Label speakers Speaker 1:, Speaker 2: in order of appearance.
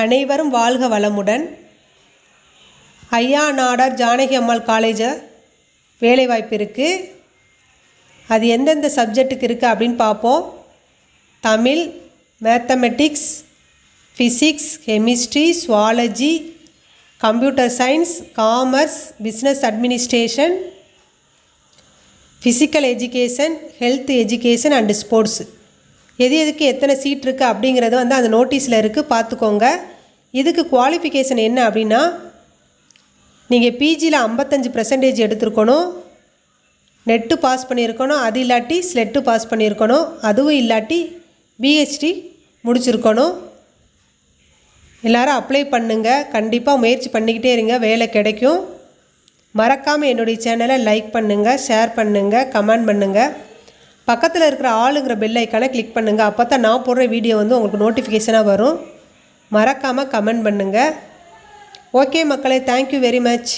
Speaker 1: அனைவரும் வாழ்க வளமுடன். ஐயா நாடார் ஜானகி அம்மாள் காலேஜை வேலைவாய்ப்பு இருக்குது அது எந்தெந்த சப்ஜெக்ட்டுக்கு இருக்குது அப்படின்னு பார்ப்போம். Tamil mathematics physics chemistry zoology computer science commerce business administration physical education health education and sports எது எதுக்கு எத்தனை சீட் இருக்குது அப்படிங்கிறது வந்து அந்த நோட்டீஸில் இருக்குது பார்த்துக்கோங்க. இதுக்கு குவாலிஃபிகேஷன் என்ன அப்படின்னா நீங்கள் பிஜியில் ஐம்பத்தஞ்சு பர்சன்டேஜ் எடுத்திருக்கணும். நெட்டு பாஸ் பண்ணியிருக்கணும். அது இல்லாட்டி ஸ்லெட்டு பாஸ் பண்ணியிருக்கணும். அதுவும் இல்லாட்டி பிஹெச்டி முடிச்சிருக்கணும். எல்லாரும் அப்ளை பண்ணுங்கள் கண்டிப்பாக முயற்சி பண்ணிக்கிட்டே இருங்க. வேலை கிடைக்கும். மறக்காமல் என்னுடைய சேனலை லைக் பண்ணுங்கள் ஷேர் பண்ணுங்கள் கமெண்ட் பண்ணுங்கள் பக்கத்தில் இருக்கிற ஆளுங்கிற பெல் ஐக்கானை கிளிக் பண்ணுங்கள் அப்போ தான் நான் போடுற வீடியோ வந்து உங்களுக்கு நோட்டிஃபிகேஷனாக வரும். மறக்காமல் கமெண்ட் பண்ணுங்கள் ஓகே மக்களே தேங்க்யூ வெரி மச்